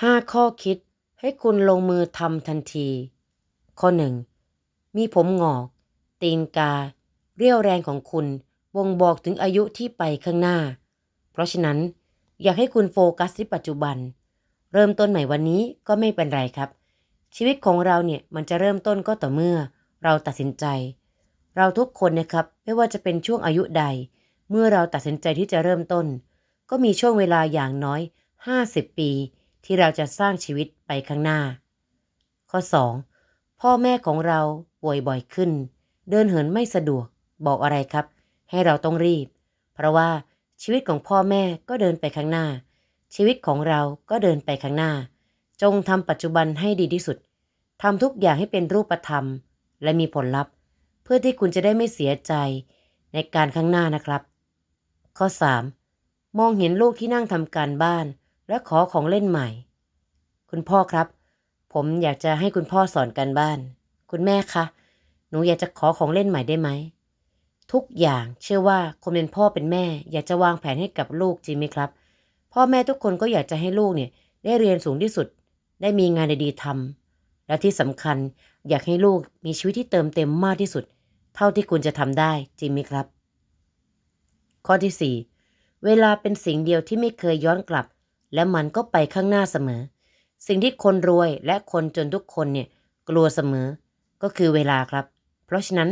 5 ข้อคิดให้คุณลงมือทำทันที ข้อ 1. มีผมหงอก ตีนกา เรี่ยวแรงของคุณบ่งบอกถึงอายุที่ไปข้างหน้า เพราะฉะนั้นอยากให้คุณโฟกัสที่ปัจจุบัน เริ่มต้นใหม่วันนี้ก็ไม่เป็นไรครับ ชีวิตของเราเนี่ยมันจะเริ่มต้นก็ต่อเมื่อ เราตัดสินใจ เราทุกคนนะครับไม่ว่าจะเป็นช่วงอายุใด เมื่อเราตัดสินใจที่จะเริ่มต้น ก็มีช่วงเวลาอย่างน้อย 50 ปี ที่เราจะสร้างชีวิตไปข้างหน้า ข้อ 2. พ่อแม่ของเราป่วยบ่อยขึ้น เดินเหินไม่สะดวก บอกอะไรครับ ให้เราต้องรีบ เพราะว่าชีวิตของพ่อแม่ก็เดินไปข้างหน้า ชีวิตของเราก็เดินไปข้างหน้า จงทำปัจจุบันให้ดีที่สุดทำทุกอย่างให้เป็นรูปธรรม และมีผลลัพธ์ เพื่อที่คุณจะได้ไม่เสียใจในการข้างหน้านะครับ ข้อ 3. มองเห็นลูกที่นั่งทำการบ้าน และขอของเล่นใหม่ คุณพ่อครับ ผมอยากจะให้คุณพ่อสอนการบ้าน คุณแม่คะ หนูอยากจะขอของเล่นใหม่ได้ไหม ทุกอย่างเชื่อว่าคนเป็นพ่อเป็นแม่ อยากจะวางแผนให้กับลูกจริงไหมครับ พ่อแม่ทุกคนก็อยากจะให้ลูกเนี่ยได้เรียนสูงที่สุด ได้มีงานดีๆทำและที่สำคัญอยากให้ลูกมีชีวิตที่เติมเต็มมากที่สุด เท่าที่คุณจะทำได้จริงไหมครับ ข้อที่ 4 เวลาเป็นสิ่งเดียวที่ไม่เคยย้อนกลับ และมันก็ไปข้างหน้าเสมอ สิ่งที่คนรวยและคนจนทุกคนเนี่ยกลัวเสมอ ก็คือเวลาครับ เพราะฉะนั้น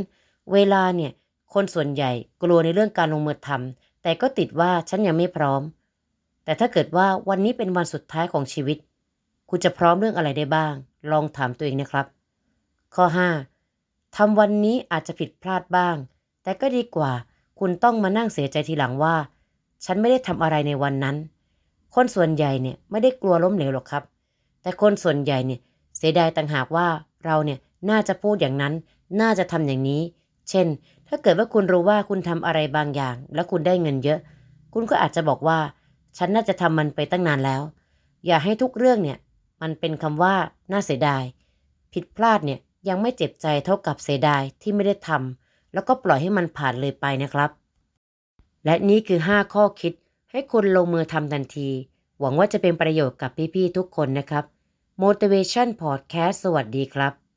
เวลาเนี่ยคนส่วนใหญ่กลัวในเรื่องการลงมือทำแต่ก็ติดว่าฉันยังไม่พร้อม แต่ถ้าเกิดว่าวันนี้เป็นวันสุดท้ายของชีวิต คุณจะพร้อมเรื่องอะไรได้บ้าง ลองถามตัวเองนะครับ ข้อ 5. ทำวันนี้อาจจะผิดพลาดบ้าง แต่ก็ดีกว่า คุณต้องมานั่งเสียใจทีหลังว่า ฉันไม่ได้ทำอะไรในวันนั้น คนส่วนใหญ่เนี่ยไม่ได้กลัวล้มเหลวหรอกครับ แต่คนส่วนใหญ่เนี่ยเสียดายต่างหากว่าเราเนี่ยน่าจะพูดอย่างนั้น น่าจะทำอย่างนี้ เช่น ถ้าเกิดว่าคุณรู้ว่าคุณทำอะไรบางอย่าง แล้วคุณได้เงินเยอะ คุณก็อาจจะบอกว่า ฉันน่าจะทำมันไปตั้งนานแล้ว อย่าให้ทุกเรื่องเนี่ยมันเป็นคำว่าน่าเสียดาย ผิดพลาดเนี่ยยังไม่เจ็บใจเท่ากับเสียดายที่ไม่ได้ทำแล้วก็ปล่อยให้มันผ่านเลยไปนะครับ และนี่คือ 5 ข้อคิด ให้คุณลงมือทำทันที หวังว่าจะเป็นประโยชน์กับพี่ ๆ ทุกคนนะครับ Motivation Podcast สวัสดีครับ